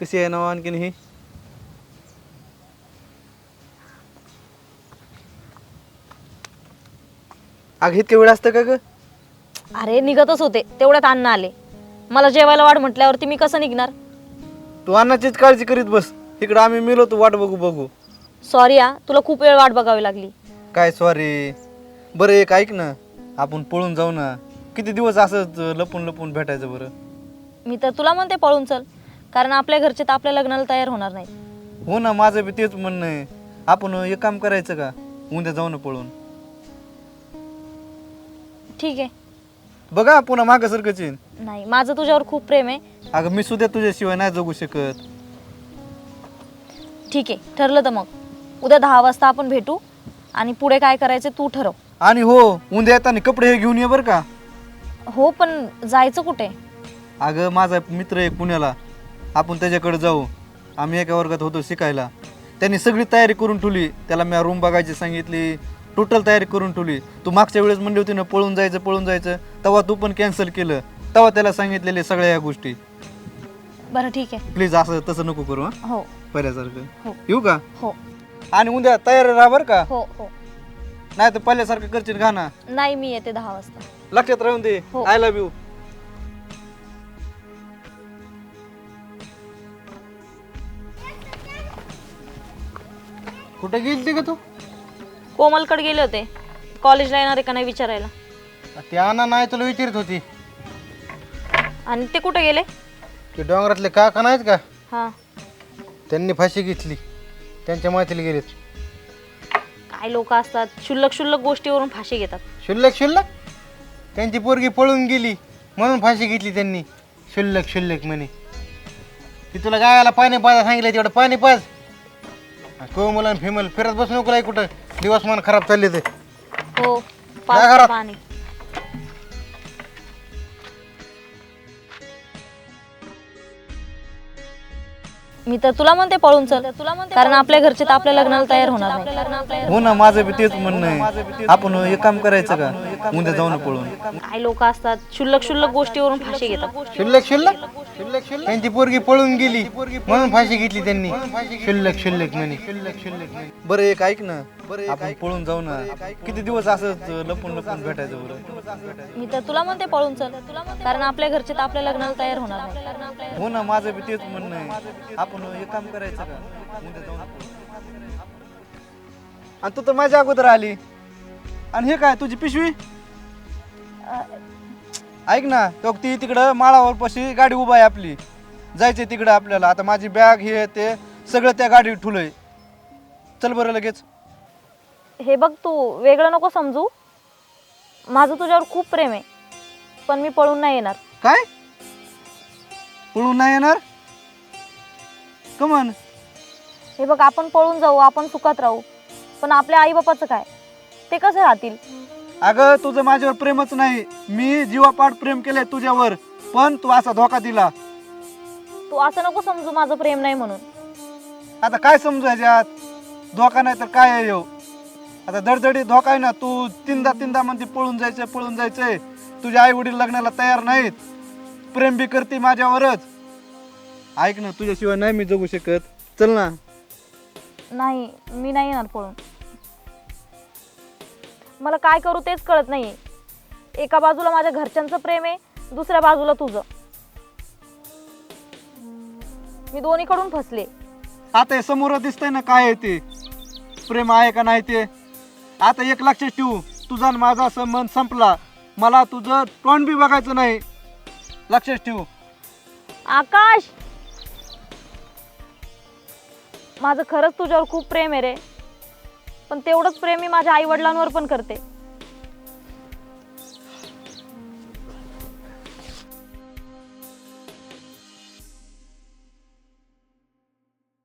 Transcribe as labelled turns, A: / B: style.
A: कशी आहे ना आणखीन ही अग इतके वेळ असतं का ग?
B: अरे निघतच होते. तेवढ्यात अन्न आले. मला जेवायला वाढ म्हटल्यावरती मी कसं निघणार?
A: तू अन्नाचीच काळजी करीत बस. इकडं आम्ही मिलो तू वाट बघू बघू.
B: सॉरी हा. तुला खूप वेळ वाट बघावी लागली.
A: काय सॉरी बरं एक ऐक ना. आपण पळून जाऊ ना. किती दिवस असंच लपून लपून भेटायचं बरं?
B: मी तर तुला म्हणते पळून चल. कारण आपल्या घरचे तर आपल्या लग्नाला तयार होणार नाही
A: हो ना माझं बी तेच म्हणणं आहे. आपण एक काम करायचं का? उद्या जाऊ ना पळून.
B: ठीक आहे.
A: बघा पुन्हा मागं सरकच येईन
B: नाही माझं तुझ्यावर खूप प्रेम आहे.
A: अगं मी सुद्धा तुझ्याशिवाय नाही जगू शकत.
B: ठीक आहे ठरलं तर मग. उद्या दहा वाजता आपण भेटू आणि पुढे काय करायचं तू ठरव.
A: आणि हो उद्या येताना कपडे हे घेऊन ये बरं का.
B: हो पण जायचं कुठे?
A: अगं माझा मित्र आहे पुण्याला. आपण त्याच्याकडे जाऊ. आम्ही एका वर्गात होतो शिकायला. त्यांनी सगळी तयारी करून ठेवली. त्याला मी रूम बघायची सांगितली. टोटल तयारी करून ठेवली. तू मागच्या वेळेस म्हणली होती ना पळून जायचं पळून जायचं. तेव्हा तू पण कॅन्सल केलं. तेव्हा त्याला सांगितलेले सगळ्या या गोष्टी.
B: बरं ठीक आहे.
A: प्लीज असं तसं नको करू हां?
B: हो.
A: पहिल्यासारखं.
B: हो.
A: येऊ का?
B: हो.
A: आणि उद्या तयार राहा बरं का?
B: हो हो.
A: नाही तर पहिल्यासारखं करशील घाना
B: नाही मी येते दहा वाजता.
A: लक्षात राहून दे.
B: हो.
A: आय लव्ह यू
C: कुठे गेलती का तू?
B: कोमलकडे गेले होते. कॉलेजला येणार आहे का नाही विचारायला?
C: ती आणा नाही तुला विचारत होती.
B: आणि ते कुठे गेले?
C: ते डोंगरातले काका नाहीत का?
B: हां.
C: त्यांनी फाशी घेतली. त्यांच्या मातीला गेलेत.
B: काय लोक असतात? क्षुल्लक क्षुल्लक गोष्टीवरून फाशी घेतात.
C: शुल्लक शुल्लक त्यांची पोरगी पळून गेली म्हणून फाशी घेतली त्यांनी. शुल्लक शुल्लक म्हणे. ती तुला गावाला पाणी पाजा सांगितलं तेवढं पाणी पाज. कोमल आणि फिमल फिरत बस नको लाई कुठं. दिवसमान खराब चालले ते.
B: हो
C: घरात?
B: पाणी मी तर तुला म्हणते पळून चल तुला म्हणते कारण आपल्या घरचे तर आपल्या लग्नाला तयार होणार नाही.
A: हो ना माझं बी तेच म्हणणं आहे. आपण एक काम करायचं का? उद्या जाऊ ना पळून.
B: काय लोक असतात क्षुल्लक क्षुल्लक गोष्टीवरून फाशी घेतात.
C: शुल्लक शुल्लक शुल्लक शुल्लक त्यांची पोरगी पळून गेली म्हणून फाशी घेतली त्यांनी. शुल्लक शुल्लक म्हणे. शुल्लक शुल्लक म्हणे.
A: बरं एक ऐक ना. आपण पळून जाऊ ना. किती दिवस असंच लपून लपून भेटायचं बरं?
B: मी तर तुला म्हणते पळून चल. कारण आपल्या घरचे तर आपल्या लग्नाला तयार होणार नाही.
A: हो ना माझं बी तेच म्हणणं आहे. आपण एक काम करायचं का? उद्या जाऊ ना पळून. आणि तू तर माझ्या अगोदर आली. आणि हे काय तुझी पिशवी? ऐक ना तो ती तिकडं माळावर पशी गाडी उभा आहे आपली. जायचंय तिकडं आपल्याला. आता माझी बॅग हे ते सगळं त्या गाडीत ठुलंय. चल बरं लगेच.
B: हे बघ तू वेगळं नको समजू. माझं तुझ्यावर खूप प्रेम आहे. पण मी पळून नाही येणार.
A: काय? पळून नाही येणार? कमन.
B: हे बघ आपण पळून जाऊ आपण सुखात राहू. पण आपल्या आईबापाचं काय? ते कसे राहतील?
A: अगं तुझं माझ्यावर प्रेमच नाही. मी जीवापाड प्रेम केलंय तुझ्यावर पण तू असा धोका दिला.
B: तू असं नको समजू माझं प्रेम नाही म्हणून.
A: आता काय समजू ह्याच्यात धोका नाही तर काय आहे ह्यो? आता दडदडी धोका आहे ना तू तीनदा तीनदा म्हणते पळून जायचंय पळून जायचंय. तुझे आई वडील लग्नाला तयार नाहीत. प्रेम बी करते माझ्यावरच. ऐक ना तुझ्याशिवाय नाही मी जगू शकत. चल ना.
B: नाही मी नाही येणार पळून. मला काय करू तेच कळत नाहीये. एका बाजूला माझ्या घरच्यांचं प्रेम आहे दुसऱ्या बाजूला तुझं. मी दोन्हीकडून फसले.
A: आता हे समोर दिसतंय ना काय आहे ते? प्रेम आहे का नाही ते? आता एक लक्षात ठेवू तुझा आणि माझा संबंध संपला. मला तुझं तोंड बी बघायचं नाही. लक्षात ठेवू.
B: आकाश! माझं खरंच तुझ्यावर खूप प्रेम आहे रे. पण तेवढंच प्रेम मी माझ्या आई वडिलांवर पण करते.